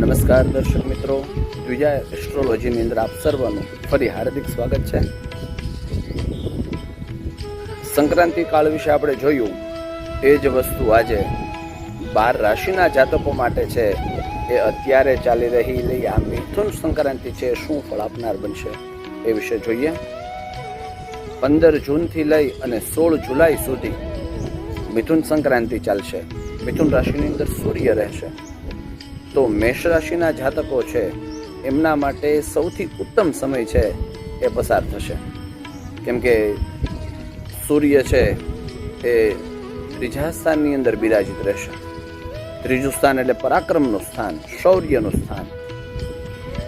નમસ્કાર દર્શક મિત્રો. ત્રીજા એસ્ટ્રોલોજીની અંદર આપ સર્વનું ફરી હાર્દિક સ્વાગત છે. સંક્રાંતિ કાળ વિશે આપણે જોયું. એ જ વસ્તુ આજે બાર રાશિના જાતકો માટે છે. એ અત્યારે ચાલી રહેલી આ મિથુન સંક્રાંતિ છે, શું ફળ આપનાર બનશે એ વિશે જોઈએ. પંદર જૂનથી લઈ અને સોળ જુલાઈ સુધી મિથુન સંક્રાંતિ ચાલશે. મિથુન રાશિની અંદર સૂર્ય રહેશે. તો મેષ રાશિના જાતકો છે, એમના માટે સૌથી ઉત્તમ સમય છે એ પસાર થશે. કેમ કે સૂર્ય છે એ ત્રીજા સ્થાનની અંદર બિરાજિત રહેશે. ત્રીજું સ્થાન એટલે પરાક્રમનું સ્થાન, શૌર્યનું સ્થાન.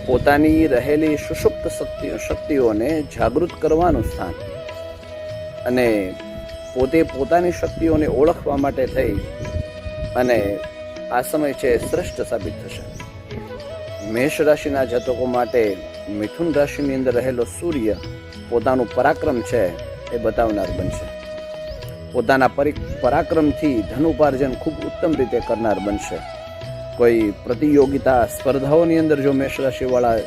પોતાની રહેલી સુષુપ્ત શક્તિ શક્તિઓને જાગૃત કરવાનું સ્થાન. અને પોતે પોતાની શક્તિઓને ઓળખવા માટે થઈ અને આ સમય છે શ્રેષ્ઠ સાબિત થશે. મેષ રાશિના જાતકો માટે મિથુન રાશિની અંદર રહેલો સૂર્ય પોતાનું પરાક્રમ છે એ બતાવનાર બનશે. પોતાના પરી, પરાક્રમથી ધન ઉપાર્જન ખૂબ ઉત્તમ રીતે કરનાર બનશે. કોઈ પ્રતિયોગિતા સ્પર્ધાઓની અંદર જો મેષ રાશિવાળા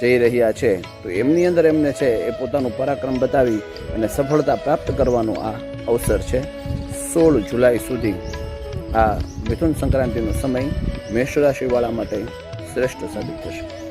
જઈ રહ્યા છે, તો એમની અંદર એમને છે એ પોતાનું પરાક્રમ બતાવી અને સફળતા પ્રાપ્ત કરવાનો આ અવસર છે સોળ જુલાઈ સુધી. આ મિથુન સંક્રાંતિનો સમય મેષ રાશિવાળા માટે શ્રેષ્ઠ સાબિત થશે.